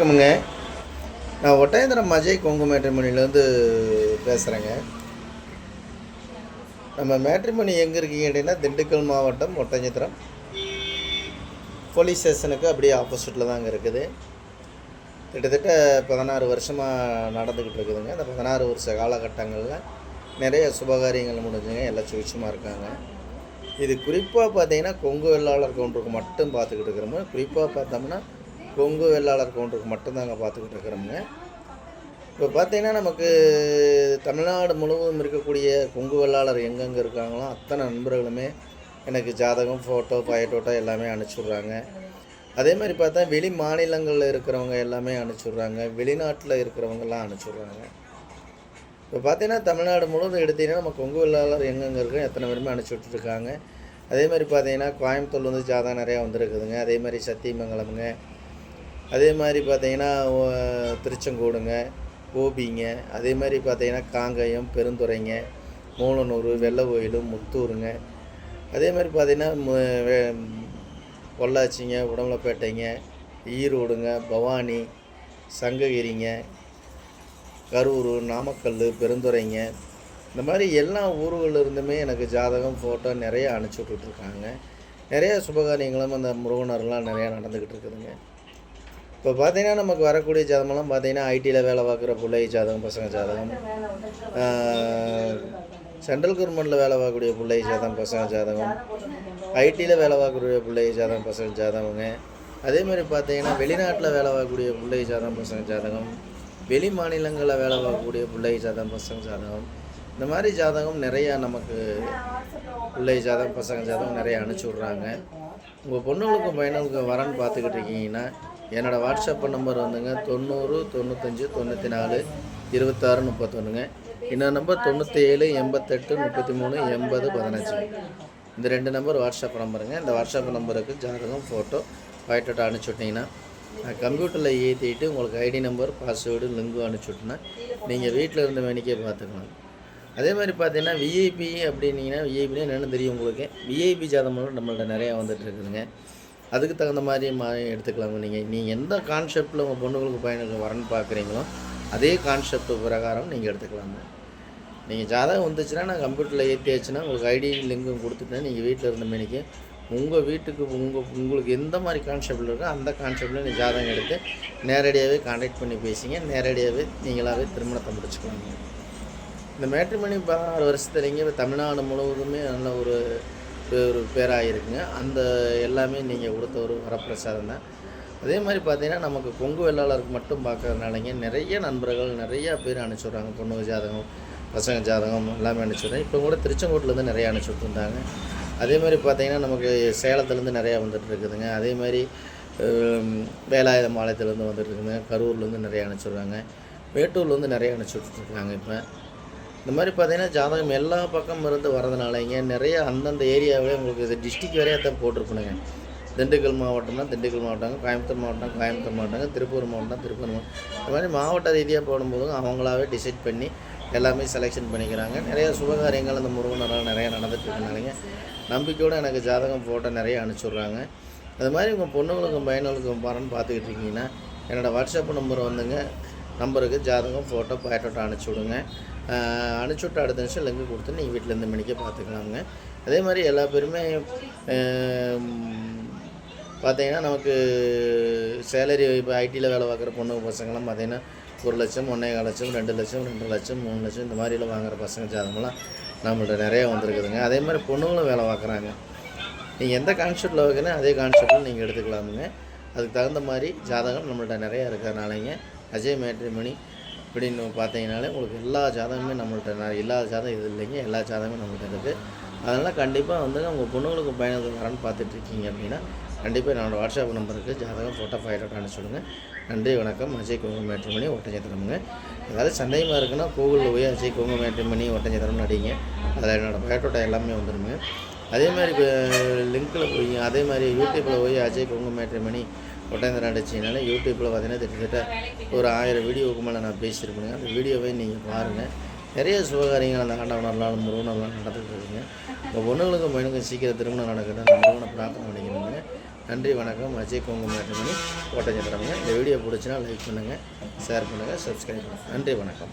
வணக்கமுங்க. நான் ஒட்டயந்திரம் அஜய் கொங்கு மேட்ரிமணிலேருந்து பேசுகிறேங்க நம்ம மேட்ரிமணி எங்கே இருக்கீங்க அப்படின்னா திண்டுக்கல் மாவட்டம் ஒட்டஞ்சத்திரம் போலீஸ் ஸ்டேஷனுக்கு அப்படியே ஆப்போசிட்டில் தாங்க இருக்குது. கிட்டத்தட்ட பதினாறு வருஷமாக நடந்துக்கிட்டு இருக்குதுங்க. அந்த பதினாறு வருஷ காலகட்டங்களில் நிறைய சுபகாரியங்கள் முடிஞ்சுங்க. எல்லாம் சுவிட்சமாக இருக்காங்க. இது குறிப்பாக பார்த்தீங்கன்னா கொங்கு வெள்ளாளர் கவுண்டருக்கு மட்டும் பார்த்துக்கிட்டு இருக்கிறோம். குறிப்பாக பார்த்தோம்னா கொங்கு வெள்ளாளர் கவுண்டருக்கு மட்டும்தாங்க பார்த்துக்கிட்டு இருக்கிறோமுங்க. இப்போ பார்த்தீங்கன்னா நமக்கு தமிழ்நாடு முழுவதும் இருக்கக்கூடிய கொங்கு வெள்ளாளர் எங்கெங்கே இருக்காங்களோ அத்தனை நண்பர்களுமே எனக்கு ஜாதகம் ஃபோட்டோ பயட்டோட்டோ எல்லாமே அனுப்பிச்சுட்றாங்க. அதே மாதிரி பார்த்தா வெளி மாநிலங்களில் இருக்கிறவங்க எல்லாமே அனுப்பிச்சுட்றாங்க. வெளிநாட்டில் இருக்கிறவங்கெல்லாம் அனுப்பிச்சுட்றாங்க. இப்போ பார்த்தீங்கன்னா தமிழ்நாடு முழுவதும் எடுத்தீங்கன்னா நம்ம கொங்கு வெள்ளாளர் எங்கெங்கே இருக்கோ எத்தனை பேருமே அனுப்பிச்சி விட்டுருக்காங்க அதே மாதிரி பார்த்தீங்கன்னா கோயம்புத்தூர்ல வந்து ஜாதகம் நிறையா வந்திருக்குதுங்க. அதே மாதிரி சத்தியமங்கலமுங்க. அதே மாதிரி பார்த்தீங்கன்னா திருச்செங்கோடுங்க கோபிங்க அதே மாதிரி பார்த்தீங்கன்னா காங்கயம் பெருந்துறைங்க மூலனூர் வெள்ளை கோயில் முத்தூருங்க. அதே மாதிரி பார்த்தீங்கன்னா பொள்ளாச்சிங்க உடம்பலப்பேட்டைங்க ஈரோடுங்க பவானி சங்ககிரிங்க கரூர் நாமக்கல் பெருந்துறைங்க. இந்த மாதிரி எல்லா ஊர்களிலிருந்துமே எனக்கு ஜாதகம் ஃபோட்டோ நிறைய அனுப்பிச்சி விட்டுட்ருக்காங்க நிறைய சுபகாரியங்களும் அந்த முருகனர்லாம் நிறையா நடந்துக்கிட்டு இருக்குதுங்க இப்போ பார்த்தீங்கன்னா நமக்கு வரக்கூடிய ஜாதகம்லாம் பார்த்தீங்கன்னா ஐடியில் வேலை பார்க்குற பிள்ளை ஜாதகம் பசங்க ஜாதகம். சென்ட்ரல் கவர்மெண்ட்டில் வேலை பார்க்கக்கூடிய பிள்ளை ஜாதகம் பசங்க ஜாதகம். ஐடியில் வேலை பார்க்கக்கூடிய பிள்ளை ஜாதகம் பசங்க ஜாதகங்க. அதே மாதிரி பார்த்தீங்கன்னா வெளிநாட்டில் வேலை பார்க்கக்கூடிய பிள்ளை ஜாதகம் பசங்க ஜாதகம். வெளி மாநிலங்களில் வேலை பார்க்கக்கூடிய பிள்ளை ஜாதகம் பசங்க ஜாதகம். இந்த மாதிரி ஜாதகம் நிறையா நமக்கு பிள்ளை ஜாதகம் பசங்க ஜாதகம் நிறைய அனுப்பிச்சி விட்றாங்க. உங்கள் பொண்ணுகளுக்கும் பையனுக்கும் வரன்னு பார்த்துக்கிட்டு இருக்கீங்கன்னா என்னோடய வாட்ஸ்அப் நம்பர் வந்துங்க தொண்ணூறு தொண்ணூத்தஞ்சு தொண்ணூற்றி நாலு இருபத்தாறு முப்பத்தொன்றுங்க இன்னொரு நம்பர் தொண்ணூற்றி ஏழு எண்பத்தெட்டு முப்பத்தி மூணு எண்பது பதினஞ்சு. இந்த ரெண்டு நம்பர் வாட்ஸ்அப் நம்பருங்க. இந்த வாட்ஸ்அப் நம்பருக்கு ஜாதகம் ஃபோட்டோ பயோட்டோட்டோ அனுப்பிச்சி விட்டிங்கன்னா நான் கம்ப்யூட்டரில் ஏற்றிட்டு உங்களுக்கு ஐடி நம்பர் பாஸ்வேர்டு லிங்கும் அனுப்பிச்சுட்டுனா நீங்கள் வீட்டில் இருந்த வேணிக்கே பார்த்துக்கலாம். அதே மாதிரி பார்த்தீங்கன்னா விஐபி அப்படின்னீங்கன்னா விஐபினா என்னென்னு தெரியும் உங்களுக்கு. விஐபி ஜாதகம் நம்மள்ட்ட நிறையா வந்துட்டு இருக்குதுங்க. அதுக்கு தகுந்த மாதிரி மா எடுத்துக்கலாங்க. நீங்கள் நீங்கள் எந்த கான்செப்டில் உங்கள் பொண்ணுங்களுக்கு பையனுக்கு வரன்னு பார்க்குறீங்களோ அதே கான்செப்ட் பிரகாரம் நீங்கள் எடுத்துக்கலாங்க. நீங்கள் ஜாதகம் வந்துச்சுன்னா நான் கம்ப்யூட்டரில் ஏற்றியாச்சுன்னா உங்களுக்கு ஐடி லிங்கும் கொடுத்துட்டேன் நீங்கள் வீட்டில் இருந்த மணிக்கு உங்கள் வீட்டுக்கு உங்கள் உங்களுக்கு எந்த மாதிரி கான்செப்டில் இருக்கோ அந்த கான்செப்டில் நீங்கள் ஜாதகம் எடுத்து நேரடியாகவே காண்டாக்ட் பண்ணி பேசிங்க. நேரடியாகவே நீங்களாகவே திருமணத்தை முடிச்சுக்கோங்க. இந்த மேட்ரிமணி பதினாறு வருஷத்துலேங்க இப்போ தமிழ்நாடு முழுவதுமே நல்ல ஒரு ஒரு பேராக இருக்குங்க அந்த எல்லாமே நீங்கள் கொடுத்த ஒரு வரப்பிரசாதம் தான். அதே மாதிரி பார்த்தீங்கன்னா நமக்கு கொங்கு வெள்ளாளருக்கு மட்டும் பார்க்கறதுனாலங்க நிறைய நண்பர்கள் நிறையா பேர் அனுப்பிச்சி விட்றாங்க. பொண்ணுங்க ஜாதகம் பசங்க ஜாதகம் எல்லாமே அனுப்பிச்சுட்றேன் இப்போ கூட திருச்செங்கோட்டிலேருந்து நிறையா அனுப்பிச்சி விட்ருந்தாங்க அதே மாதிரி பார்த்தீங்கன்னா நமக்கு சேலத்துலேருந்து நிறையா வந்துட்டு இருக்குதுங்க. அதே மாதிரி ஹம், வேலாயுத மாலயத்துலேருந்து வந்துட்டு இருக்குதுங்க. கரூர்லேருந்து நிறையா அனுப்பிச்சிடுறாங்க மேட்டூர்லேருந்து நிறைய அனுப்பிச்சி விட்டுருக்காங்க இப்போ. இந்த மாதிரி பார்த்தீங்கன்னா ஜாதகம் எல்லா பக்கம் இருந்து வரதுனாலங்க நிறைய அந்தந்த ஏரியாவிலே உங்களுக்கு இது டிஸ்ட்ரிக் வரையாக தான் போட்டிருக்கணுங்க. திண்டுக்கல் மாவட்டம்னா திண்டுக்கல் மாவட்டங்க கோயம்புத்தூர் மாவட்டம் கோயம்புத்தூர் மாவட்டங்க திருப்பூர் மாவட்டம் திருப்பூர் மாவட்டம் இந்த மாதிரி மாவட்ட ரீதியாக போடும்போது அவங்களாவே டிசைட் பண்ணி எல்லாமே செலெக்ஷன் பண்ணிக்கிறாங்க. நிறைய சுபகாரியங்கள் அந்த முருகனரால் நிறைய நடந்துட்டு இருக்கனாலங்க நம்பிக்கையோடு எனக்கு ஜாதகம் ஃபோட்டோ நிறைய அனுப்பிச்சுட்றாங்க. அது மாதிரி உங்கள் பொண்ணுங்களுக்கும் பையனுங்களுக்கும் பாருன்னு பார்த்துக்கிட்டு இருக்கீங்கன்னா என்னோடய வாட்ஸ்அப் நம்பர் வந்துங்க. நம்பருக்கு ஜாதகம் ஃபோட்டோ பயோட்டோட்டோ அனுப்பிச்சி விடுங்க. அனுப்பிச்சி விட்டு அடுத்த நிமிஷம் லிங்க் கொடுத்து நீங்கள் வீட்டில் இருந்து மணிக்கே பார்த்துக்கலாமுங்க அதே மாதிரி எல்லா பேருமே பார்த்தீங்கன்னா நமக்கு சேலரி இப்போ ஐடியில் வேலை பார்க்குற பொண்ணுங்க பசங்களாம் பார்த்தீங்கன்னா ஒரு லட்சம் ஒன்றே கால் லட்சம் ரெண்டு லட்சம் ரெண்டு லட்சம் மூணு லட்சம் இந்த மாதிரிலாம் வாங்குற பசங்க ஜாதகம்லாம் நம்மள்ட்ட நிறையா வந்திருக்குதுங்க. அதே மாதிரி பொண்ணுங்களும் வேலை பார்க்குறாங்க. நீங்கள் எந்த கான்செப்டில் வைக்கணும் அதே கான்செப்டில் நீங்கள் எடுத்துக்கலாமுங்க. அதுக்கு தகுந்த மாதிரி ஜாதகம் நம்மள்ட்ட நிறையா இருக்கிறனாலங்க அஜய் மேட்ரிமணி அப்படின்னு பார்த்தீங்கனாலே உங்களுக்கு எல்லா ஜாதகமே நம்மள்கிட்ட இல்லாத ஜாதகம் இது இல்லைங்க எல்லா ஜாதகமே நம்மள்கிட்ட இருக்குது அதனால் கண்டிப்பாக வந்து உங்கள் பொண்ணுங்களுக்கு பயணத்துக்கு வரேன்னு பார்த்துட்ருக்கீங்க அப்படின்னா கண்டிப்பாக என்னோடய வாட்ஸ்அப் நம்பருக்கு ஜாதகம் ஃபோட்டோ ஃபைட்டோட்டோ அனுப்பிச்சுடுங்க நன்றி வணக்கம். அஜய் கோங்க மேட்ரிமணி ஒட்டஞ்சத்திரமுங்க. ஏதாவது சந்தேகமாக இருக்குன்னா கூகுளில் போய் அஜய் குங்கு மேட்ரிமணி ஒட்டஞ்சத்திரம்னு அடிங்க. அதில் என்னோடய ஃபைட்டோட்டோ எல்லாமே வந்துடுங்க அதே மாதிரி இப்போ லிங்க்கில் போய் அதே மாதிரி யூடியூப்பில் போய் அஜய் குங்கு மேட்ரிமணி ஒட்டேந்திரன் அடிச்சிங்கனால யூடியூப்பில் பார்த்தீங்கன்னா கிட்டத்தட்ட ஒரு ஆயிரம் வீடியோவுக்கு மேலே நான் பேசியிருப்பேங்க அந்த வீடியோவை நீங்கள் பாருங்கள் நிறைய சுபகாரியங்கள் அந்த ஆண்டவனர்லாம் முருகனர்லாம் நடந்துட்டு இருக்குங்க உங்கள் பொண்ணுங்களுக்கும் பையனுக்கும் சீக்கிரம் திருமணம் நடக்கட்டும். முருகனை பிரார்த்தனை பண்ணிக்கணுங்க நன்றி வணக்கம். அஜய் கொங்கு மேட்டுமணி கோட்டை சத்திரங்க இந்த வீடியோ பிடிச்சினா லைக் பண்ணுங்கள் ஷேர் பண்ணுங்கள் சப்ஸ்கிரைப் பண்ணுங்கள் நன்றி வணக்கம்.